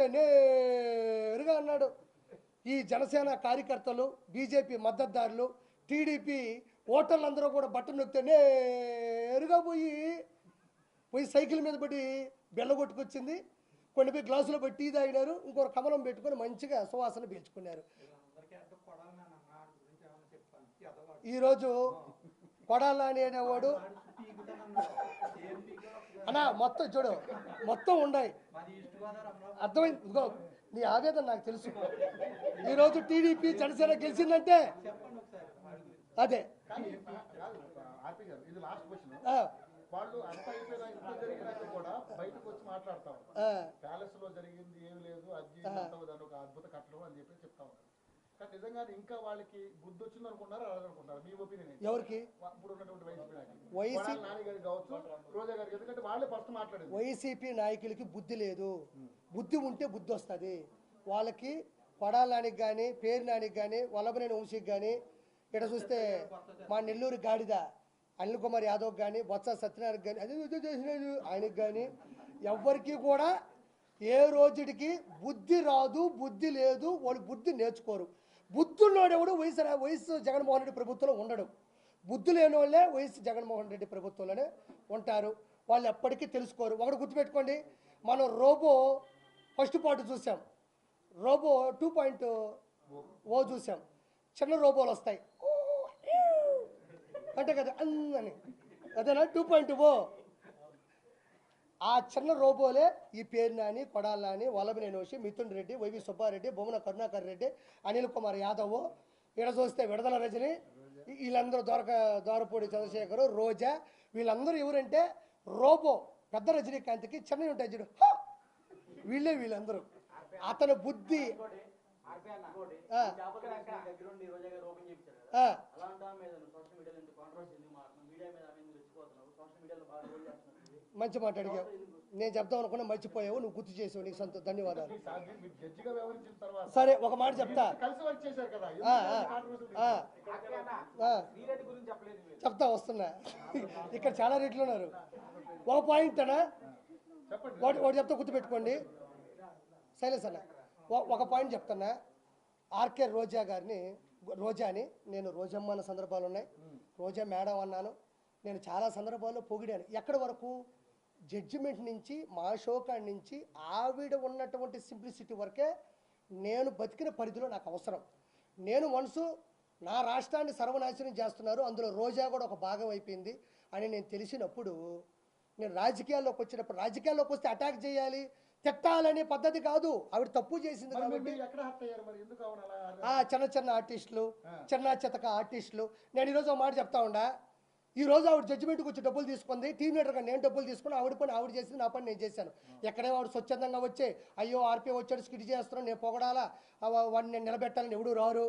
నొక్కితే నేరుగా అన్నాడు. ఈ జనసేన కార్యకర్తలు బీజేపీ మద్దతుదారులు టీడీపీ ఓటర్లందరూ కూడా బట్టలు నొక్కితే నేరుగా పోయి పోయి సైకిల్ మీద పడి బెల్ల కొట్టుకొచ్చింది. కొన్ని పోయి గ్లాసులో పెట్టి టీ తాగినారు. ఇంకొక కమలం పెట్టుకొని మంచిగా సువాసన పీల్చుకున్నారు. ఈరోజు కొడాల అనేవాడు అన్నా మొత్తం చూడు మొత్తం ఉన్నాయి అర్థమైంది? ఇదిగో నీ ఆవేదన నాకు తెలుసు. ఈరోజు టీడీపీ జనసేన గెలిచిందంటే అదే. వాళ్ళు అంత అయిపోయినా జరిగినాక కూడా బయటకు వచ్చి మాట్లాడతా ప్యాలెస్లో జరిగింది ఏమి లేదు అది ఒక అద్భుత కట్టడం అని చెప్పి చెప్తా కానీ ఇంకా వాళ్ళకి బుద్ధి వచ్చింది అనుకుంటారు మీ ఒపీనియన్ ఎవరికి? వా- ఇప్పుడు ఉన్నటువంటి వైసీపీ కావచ్చు రోజా గారికి ఎందుకంటే వాళ్ళే ఫస్ట్ వైసీపీ నాయకులకి బుద్ధి లేదు. బుద్ధి ఉంటే బుద్ధి వస్తుంది. వాళ్ళకి కొడాలానికి కానీ పేరు నానికి కానీ వల్లభనేని వంశీకి కానీ ఇక్కడ చూస్తే మా నెల్లూరు గాడిద అనిల్ కుమార్ యాదవ్ కానీ బొత్స సత్యనారాయణ కానీ అదే చేసినాడు ఆయనకి కానీ ఎవ్వరికి కూడా ఏ రోజుడికి బుద్ధి రాదు బుద్ధి లేదు వాళ్ళు బుద్ధి నేర్చుకోరు. బుద్ధుల్లోడెవడు వయసు వయసు జగన్మోహన్ రెడ్డి ప్రభుత్వంలో ఉండడు. బుద్ధి లేని వాళ్ళే వైఎస్ జగన్మోహన్ రెడ్డి ప్రభుత్వంలోనే ఉంటారు. వాళ్ళు ఎప్పటికీ తెలుసుకోరు. ఒకటి గుర్తుపెట్టుకోండి. మనం రోబో ఫస్ట్ పార్ట్ చూసాం. రోబో టూ పాయింట్ ఓ చూసాం. చిన్న రోబోలు వస్తాయి. అంటే కదా అందని అదేనా? Two point O. ఆ చిన్న రోబోలే ఈ పేరు నాని కొడాల నాని వల్లభనేని వంశీ మిథున్ రెడ్డి వైవి సుబ్బారెడ్డి బొమ్మన కరుణాకర్ రెడ్డి అనిల్ కుమార్ యాదవ్ ఇక్కడ చూస్తే విడదల రజని వీళ్ళందరూ దొరక దోరపూడి చంద్రశేఖర్ రోజా వీళ్ళందరూ ఎవరంటే రోబో పెద్ద రజనీకాంత్కి చిన్న ఉంటాయి చూడు! వీళ్ళే వీళ్ళందరూ. అతని బుద్ధి. ఆ. మంచి మాట అడిగావు. నేను చెప్దాం అనుకున్నా మర్చిపోయావు. నువ్వు గుర్తు చేసావు. నీకు సంతో ధన్యవాదాలు. సరే ఒక మాట చెప్తా. కలిసి వర్క్ చేశారు కదా. ఆ, ఆ, ఎందుకు controversy ఆ, ఆ. శ్రీరెడ్డి గురించి చెప్పలేదు మీరు? చెప్తా వస్తున్నా. ఇక్కడ చాలా రేట్లు ఉన్నారు. ఒక పాయింట్ అనా చెప్పండి. ఒకటి ఒకటి చెప్తా గుర్తుపెట్టుకోండి. శైలేష్ అన్న. ఒక పాయింట్ చెప్తున్నా. ఆర్కే రోజా గారిని రోజాని నేను రోజమ్మ అన్న సందర్భాలు ఉన్నాయి. రోజా మేడం అన్నాను. నేను చాలా సందర్భాల్లో పొగిడాను. ఎక్కడి వరకు? జడ్జిమెంట్ నుంచి మా షోకాడి నుంచి ఆవిడ ఉన్నటువంటి సింప్లిసిటీ వరకే నేను బతికిన పరిధిలో నాకు అవసరం. నేను మనసు నా రాష్ట్రాన్ని సర్వనాశనం చేస్తున్నారు. అందులో రోజా కూడా ఒక భాగం అయిపోయింది అని నేను తెలిసినప్పుడు నేను రాజకీయాల్లోకి వచ్చినప్పుడు రాజకీయాల్లోకి వస్తే అటాక్ చేయాలి తిట్టాలనే పద్ధతి కాదు. ఆవిడ తప్పు చేసింది కాబట్టి చిన్న చిన్న ఆర్టిస్టులు చిన్న చితక ఆర్టిస్టులు. నేను ఈరోజు ఒక మాట చెప్తా ఉండా? ఈ రోజు ఆవిడ జడ్జిమెంట్కి వచ్చి డబ్బులు తీసుకుంది. టీం లీడర్గా నేను డబ్బులు తీసుకుని ఆవిడ పని ఆవిడ చేసింది నా పని నేను చేశాను. ఎక్కడే వాడు స్వచ్ఛందంగా వచ్చే అయ్యో ఆర్పీ వచ్చాడు స్కిట్ చేస్తున్నాను నేను పొగడాలా? వాడిని నేను నిలబెట్టాలని ఎవడు రారు.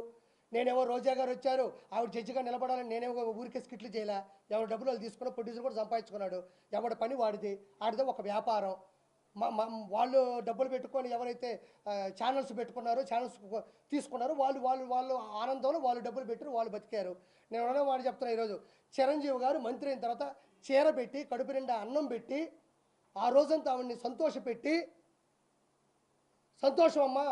నేనేమో రోజా గారు వచ్చారు ఆవిడ జడ్జిగా నిలబడాలని నేనేమో ఊరికే స్కిట్లు చేయలే. ఎవరి డబ్బులు వాళ్ళు తీసుకున్న ప్రొడ్యూసర్ కూడా సంపాదించుకున్నాడు. ఎవడి పని వాడిది. ఆడిది ఒక వ్యాపారం. వాళ్ళు డబ్బులు పెట్టుకొని ఎవరైతే ఛానల్స్ పెట్టుకున్నారో ఛానల్స్ తీసుకున్నారో వాళ్ళు వాళ్ళు వాళ్ళు ఆనందంలో వాళ్ళు డబ్బులు పెట్టారు వాళ్ళు బతికారు. నేను ఉన్న వాడు చెప్తున్నా ఈరోజు. చిరంజీవి గారు మంత్రి అయిన తర్వాత చీర పెట్టి కడుపు నిండా అన్నం పెట్టి ఆ రోజంతా ఆవిడ్ని సంతోషపెట్టి సంతోషం అమ్మా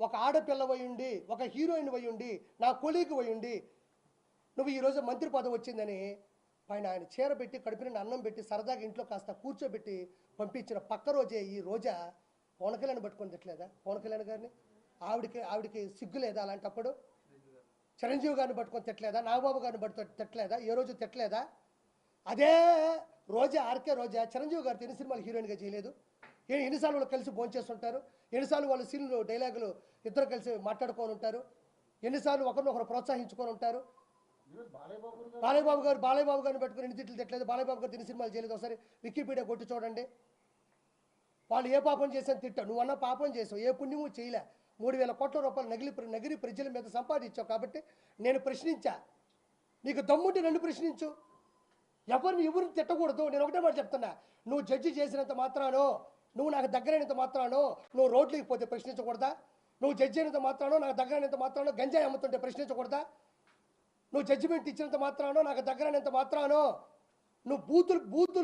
ఒక ఆడపిల్ల వయ్యుండి ఒక హీరోయిన్ వయ్యుండి నా కొలీగ్ ఉండి నువ్వు ఈరోజు మంత్రి పదవి వచ్చిందని పైన ఆయన చీర పెట్టి కడుపున అన్నం పెట్టి సరదాగా ఇంట్లో కాస్త కూర్చోబెట్టి పంపించిన పక్క రోజే ఈ రోజా? పవన్ కళ్యాణ్ పట్టుకొని తిట్టలేదా? పవన్ కళ్యాణ్ గారిని? ఆవిడకి ఆవిడకి సిగ్గు లేదా అలాంటప్పుడు? చిరంజీవి గారిని పట్టుకొని తిట్టలేదా? నాగబాబు గారిని పట్టుకొని తిట్టలేదా? ఏ రోజు తిట్టలేదా? అదే రోజా ఆర్కే రోజా చిరంజీవి గారు ఎన్ని సినిమాలు హీరోయిన్గా చేయలేదు? ఎన్నిసార్లు వాళ్ళు కలిసి భోంచేస్తుంటారు ఎన్నిసార్లు వాళ్ళు సీన్లు డైలాగులు ఇద్దరు కలిసి మాట్లాడుకొని ఉంటారు? ఎన్నిసార్లు ఒకరినొకరు ప్రోత్సహించుకొని ఉంటారు? బాలయ్యబాబు గారు బాలయ్య బాబు గారు గారిని పెట్టుకుని ఎన్ని తిట్లు తిట్టలేదు. బాలయ్యబాబు గారు తిని సినిమాలు చేయలేదు. ఒకసారి వికీపీడియా కొట్టి చూడండి. వాళ్ళు ఏ పాపం చేశాను తిట్టా. నువ్వు అన్న పాపం చేసావు. ఏ పుణ్యము చేయలే. మూడు వేల కోట్ల రూపాయలు నగిలి నగిరి ప్రజల మీద సంపాదించావు కాబట్టి నేను ప్రశ్నించా. నీకు దమ్ముంటే నన్ను ప్రశ్నించు. ఎవరిని ఎవరిని తిట్టకూడదు. నేను ఒకటే మాట చెప్తున్నా. నువ్వు జడ్జి చేసినంత మాత్రానో నువ్వు నాకు దగ్గరైనంత మాత్రానో నువ్వు రోడ్లకి పోతే ప్రశ్నించకూడదా? నువ్వు జడ్జి అయినంత మాత్రానో నాకు దగ్గరైనంత మాత్రానో గంజాయి అమ్ముతుంటే ప్రశ్నించకూడదా? నువ్వు జడ్జిమెంట్ ఇచ్చినంత మాత్రానో నాకు దగ్గరైనంత మాత్రానో నువ్వు బూతులు బూతులు